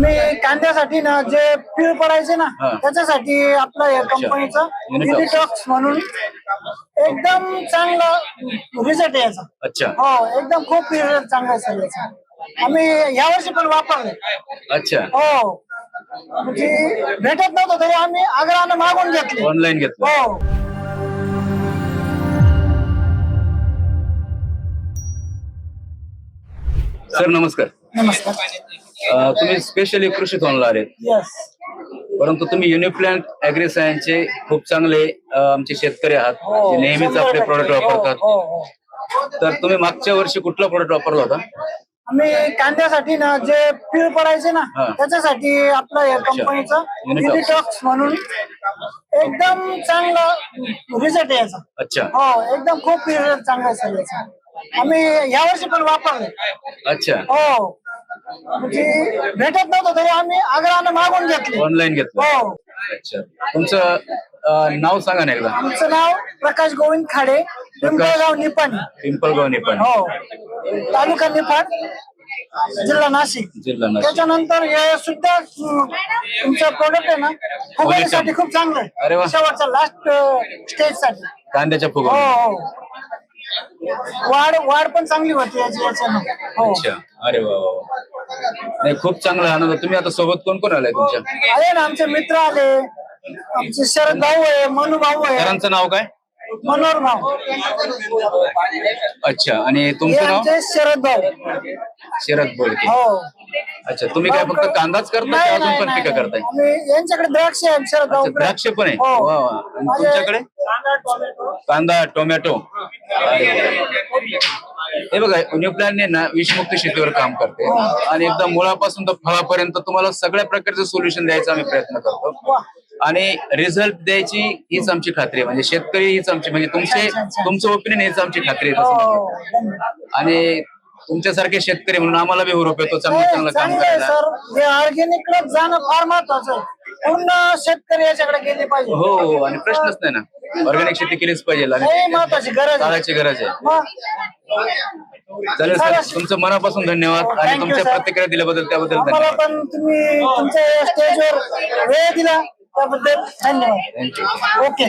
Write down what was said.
आम्ही कांद्यासाठी ना जे पीळ पडायचे ना. त्याच्यासाठी आपलं या कंपनीचं. युनिटॉक्स म्हणून एकदम चांगला रिझल्ट आहे याचा अच्छा. हो एकदम खूप रिझल्ट चांगला सर याचा. आम्ही यावर्षी पण वापरले. अच्छा. हो. म्हणजे भेटत नव्हतं तरी आम्ही आग्रहानं मागून घेतले. ऑनलाईन घेतलं. हो. सर नमस्कार. नमस्कार. अं, तुम्ही स्पेशली कृषीत आले यस परंतु तुम्ही युनिप्लॅन अॅग्री सायन्सचे खूप चांगले अं, आमचे शेतकरी आहात. हो जे नेहमीच आपले प्रोडक्ट वापरतात. हो हो. तर तुम्ही मागच्या वर्षी कुठला प्रोडक्ट वापरला होता? आम्ही कांद्यासाठी ना जे पीळ पडायचे ना हा. त्याच्यासाठी आपलं या कंपनीचं Unitox. युनिटॉक्स म्हणून एकदम चांगला रिझल्ट आहे याचा अच्छा. हो एकदम खूप रिझल्ट चांगला याचा आम्ही यावर्षी पण वापरले. अच्छा. हो. म्हणजे भेटत नव्हतं तरी आम्ही आग्रहानं मागून घेतले. ऑनलाईन घेतलं. हो. अच्छा. तुमचं अं, नाव सांगा ना एकदा. आमचं नाव प्रकाश गोविंद खाडे पिंपळगाव निपाणी. पिंपळगाव निपाण. हो. तालुका निफाड जिल्हा नाशिक. जिल्हा नाशिक. त्याच्यानंतर हे सुद्धा अं, तुमचं प्रोडक्ट आहे ना फुगवणीसाठी खूप चांगलं अरे वा. आहे शेवटचा लास्ट स्टेजसाठी. कांद्याच्या हो फुगा हो. वाढ वाढ पण चांगली होती याची याच्यानं. हो. अच्छा. अरे वा वा वा. नाही खूप चांगला आनंद. तुम्ही आता सोबत कोण कोण आलाय तुमच्या? आले ना आमचे मित्र आले. आमचे शरद भाऊ आहे मनु भाऊ आहे. सरांचं नाव काय? मनोहर भाऊ. अच्छा आणि हे तुमचं नाव? आमचे शरद भाऊ. शरद बोलके. हो. अच्छा तुम्ही काय फक्त कांदाच करता की अजून पण पिकं. करताय? आम्ही यांच्याकडे द्राक्ष आहे शरद भाऊ द्राक्ष पण आहे. हो. वा वा. आणि माझे तुमच्याकडे? कांदा, टोमॅटो. कांदा टोमॅटो. हे बघा न्यूप्लॅनने ना विषमुक्त शेतीवर काम करते. आणि एकदम मुळापासून तर फळापर्यंत तुम्हाला सगळ्या प्रकारचं सोल्युशन द्यायचा आम्ही प्रयत्न करतो. आणि रिझल्ट द्यायची हीच आमची खात्री आहे. म्हणजे शेतकरी हीच आमची म्हणजे तुमचे. तुमचं ओपिनियन हीच आमची खात्री आहे. हो. आणि तुमच्यासारखे शेतकरी म्हणून आम्हाला बी हुरूप येतो चांगलं चांगलं काम करायला. हे जाणं फार महत्वाचं पूर्ण शेतकरी याच्याकडे गेले पाहिजे. हो हो आणि प्रश्नच नाही ना. ऑर्गॅनिक शेती केलीच पाहिजे हे महत्वाची गरज आहे. काळाची गरज आहे. मग? चालेल सर. तुमचं मनापासून धन्यवाद हो, आणि thank you, तुमच्या sir. प्रतिक्रिया दिल्याबद्दल त्याबद्दल आम्हाला धन्यवाद. पण तुम्ही तुमच्या स्टेजवर वेळ दिला त्याबद्दल धन्यवाद. ओके.